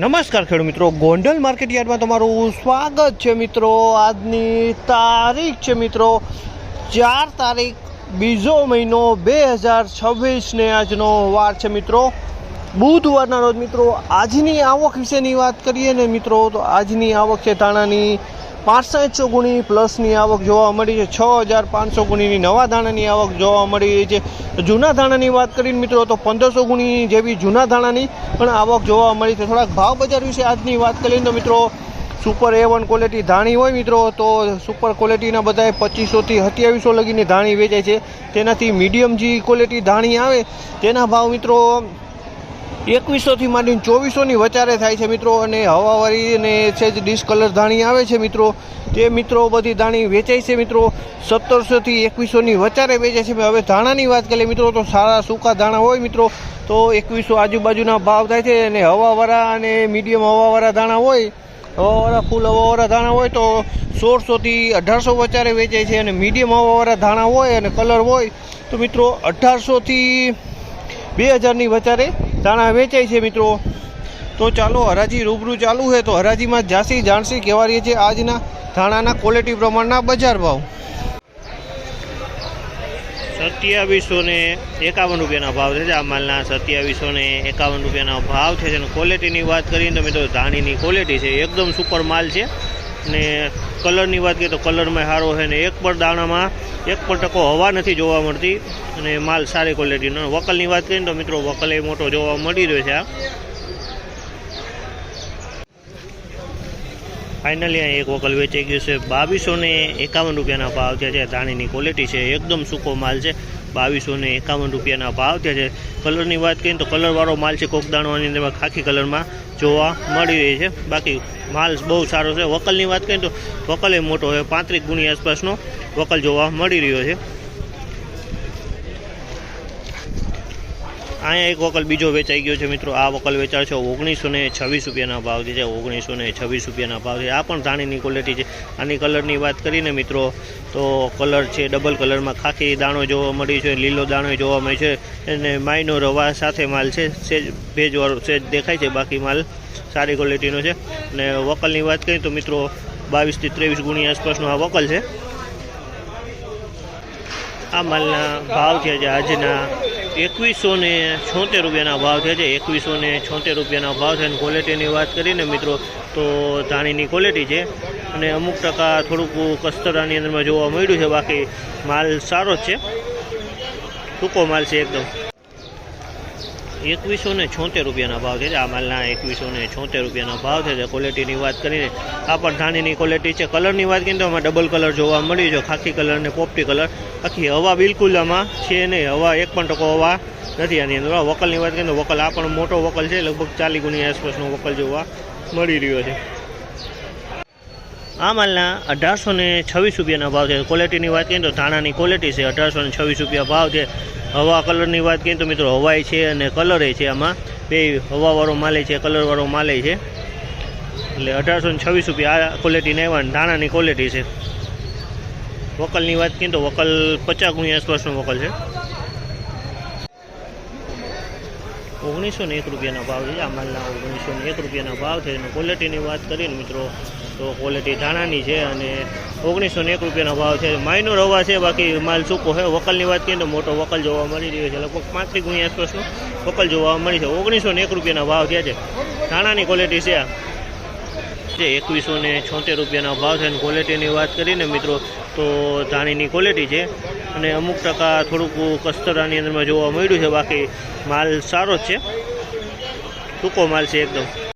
નમસ્કાર ખેડૂત મિત્રો. ગોંડલ માર્કેટ યાર્ડમાં તમારું સ્વાગત છે મિત્રો. આજની તારીખ છે મિત્રો. ચાર તારીખ, બીજો મહિનો બે હજાર છવ્વીસને આજનો વાર છે મિત્રો. બુધવારના રોજ મિત્રો, આજની આવક વિશેની વાત કરીએ ને મિત્રો, તો આજની આવક છે ધાણાની પાંસઠસો ગુણી પ્લસની આવક જોવા મળી છે. છ હજાર પાંચસો ગુણીની નવા ધાણાની આવક જોવા મળી રહી છે. જૂના ધાણાની વાત કરીને મિત્રો તો પંદરસો ગુણી જેવી જૂના ધાણાની પણ આવક જોવા મળી છે. થોડાક ભાવ બજાર વિશે આજની વાત કરીએ તો મિત્રો સુપર એ વન ક્વોલિટી ધાણી હોય મિત્રો, તો સુપર ક્વોલિટીના બધાએ પચીસોથી સત્યાવીસો લગીની ધાણી વેચાય છે. તેનાથી મીડિયમ જે ક્વોલિટી ધાણી આવે. તેના ભાવ મિત્રો એકવીસોથી માંડીને ચોવીસોની વચારે થાય છે મિત્રો અને હવાવાળી અને છે જ ડિસ્કલર ધાણી આવે છે મિત્રો. તે મિત્રો બધી ધાણી વેચાય છે મિત્રો. સત્તરસોથી એકવીસોની વચારે વેચાય છે. હવે ધાણાની વાત કરીએ મિત્રો તો સારા સૂકા ધાણા હોય મિત્રો. તો એકવીસો આજુબાજુના ભાવ થાય છે અને હવાવાળા અને મીડિયમ હવાવાળા ધાણા હોય, હવાવાળા ફૂલ હવાવાળા ધાણા હોય તો સોળસોથી અઢારસો વચારે વેચાય છે. અને મીડિયમ હવાવાળા ધાણા હોય અને કલર હોય તો મિત્રો અઢારસોથી બે હજારની વચારે ધાણા વેચાય છે મિત્રો. તો ચાલો હરાજી રૂબરૂ ચાલુ છે. તો હરાજીમાં જાસી જાણસી કહેવા રહીએ છીએ આજના ધાણાના ક્વોલિટી પ્રમાણના બજાર ભાવ. સત્યાવીસો ને એકાવન રૂપિયાના ભાવ છે. આ માલના સત્યાવીસો ને એકાવન રૂપિયાના ભાવ છે. અને ક્વોલિટીની વાત કરીએ તો મિત્રો ધાણીની ક્વોલિટી છે. એકદમ સુપર માલ છે. ને કલરની વાત કરીએ તો કલરમાં સારો છે ને એક પણ દાણામાં એક પણ ટકો હવા નથી જોવા મળતી અને માલ સારી ક્વોલિટીનો વકલની વાત કરીએ તો મિત્રો વકલ એ મોટો જોવા મળી રહ્યો છે આ. ફાઇનલી અહીં એક વકલ વેચાઈ ગયું છે. બાવીસો ને એકાવન રૂપિયાના ભાવ થયા છે ધાણીની ક્વોલિટી છે. એકદમ સૂકો માલ છે. બાવીસો ને એકાવન રૂપિયાના ભાવ થયા છે. કલરની વાત કરીએ તો કલરવાળો માલ છે કોક અંદરમાં અંદર ખાખી કલરમાં જોવા મળી રહી છે. બાકી માલ બહુ સારો છે. વકલની વાત કરીએ તો વકલ એ મોટો છે, પાંત્રીસ ગુણી આસપાસનો વકલ જોવા મળી રહ્યો છે. અહીંયા એક વકલ બીજો વેચાઈ ગયો છે મિત્રો. આ વકલ વેચાય છે ઓગણીસો ને છવ્વીસ રૂપિયાના ભાવથી છે. ઓગણીસો ને છવ્વીસ રૂપિયાના ભાવથી આ પણ ધાણીની ક્વોલિટી છે. આની કલરની વાત કરીને મિત્રો, તો કલર છે ડબલ કલરમાં ખાખી દાણો જોવા મળી છે, લીલો દાણો જોવા મળે છે અને માયનો રવા સાથે માલ છે. સેજ ભેજવાળો સેજ દેખાય છે બાકી માલ. સારી ક્વોલિટીનો છે. અને વકલની વાત કરીએ તો મિત્રો બાવીસથી ત્રેવીસ ગુણી આસપાસનો આ વકલ છે. આ માલના ભાવ છે જે આજના એકવીસો ને છોતેર રૂપિયાના ભાવ છે. જે એકવીસો ને છોતેર રૂપિયાના ભાવ છે. અને ક્વોલિટીની વાત કરીને મિત્રો, તો ધાણીની ક્વોલિટી છે. અને અમુક ટકા થોડુંક કસ્તરાની અંદરમાં જોવા મળ્યું છે. બાકી માલ સારો જ છે. ટૂંકો માલ છે એકદમ. એકવીસો ને છોતેર રૂપિયાના ભાવ છે. આ માલના એકવીસો ને છોતેર રૂપિયાના ભાવ છે. ક્વોલિટીની વાત કરીને, આ પણ ધાણીની ક્વોલિટી છે. કલરની વાત કરીને તો આમાં ડબલ કલર જોવા મળ્યું છે. ખાખી કલર ને પોપટી કલર આખી હવા બિલકુલ આમાં છે નહીં. હવા એક પણ ટકો હવા નથી આની અંદર. વકલની વાત કરીએ તો વકલ આ પણ મોટો વકલ છે. લગભગ ચાલી ગુણી આસપાસનો વકલ જોવા મળી રહ્યો છે. આ માલના અઢારસો ને છવ્વીસ રૂપિયાના ભાવ છે. ક્વોલિટીની વાત કરીએ તો ધાણાની ક્વોલિટી છે, અઢારસો ને છવ્વીસ રૂપિયા ભાવ છે. હવા કલરની વાત કરીએ તો મિત્રો હવાઈ છે અને કલરે છે આમાં. બે હવાવાળો માલે છે કલરવાળો માલે છે. એટલે અઢારસો ને છવ્વીસ રૂપિયા આ ક્વોલિટીને આવ્યા ધાણાની ક્વોલિટી છે. વકલની વાત કરીએ તો વકલ પચાસ ગુણી આસપાસનો વકલ છે. ઓગણીસો ને એક રૂપિયાના ભાવ છે. આ માલના ઓગણીસો ને એક રૂપિયાના ભાવ છે. અને ક્વોલિટીની વાત કરીને મિત્રો, તો ક્વોલિટી ધાણાની છે અને ઓગણીસો ને એક રૂપિયાનો ભાવ છે. માઇનો રવા છે, બાકી માલ સૂકો છે. વકલની વાત કરીએ તો મોટો વકલ જોવા મળી રહ્યો છે. લગભગ પાંત્રીસ ગુણી આસપાસનો વકલ જોવા મળી છે. ઓગણીસો ને એક રૂપિયાના ભાવ થયા છે. ધાણાની ક્વોલિટી છે આ. જે એકવીસો ને છોતેર રૂપિયાના ભાવ છે. અને ક્વોલિટીની વાત કરીને મિત્રો, તો ધાણીની ક્વોલિટી છે અને અમુક ટકા થોડુંક કસ્તરાની અંદરમાં જોવા મળ્યું છે. બાકી માલ સારો જ છે. ટૂંકો માલ છે એકદમ.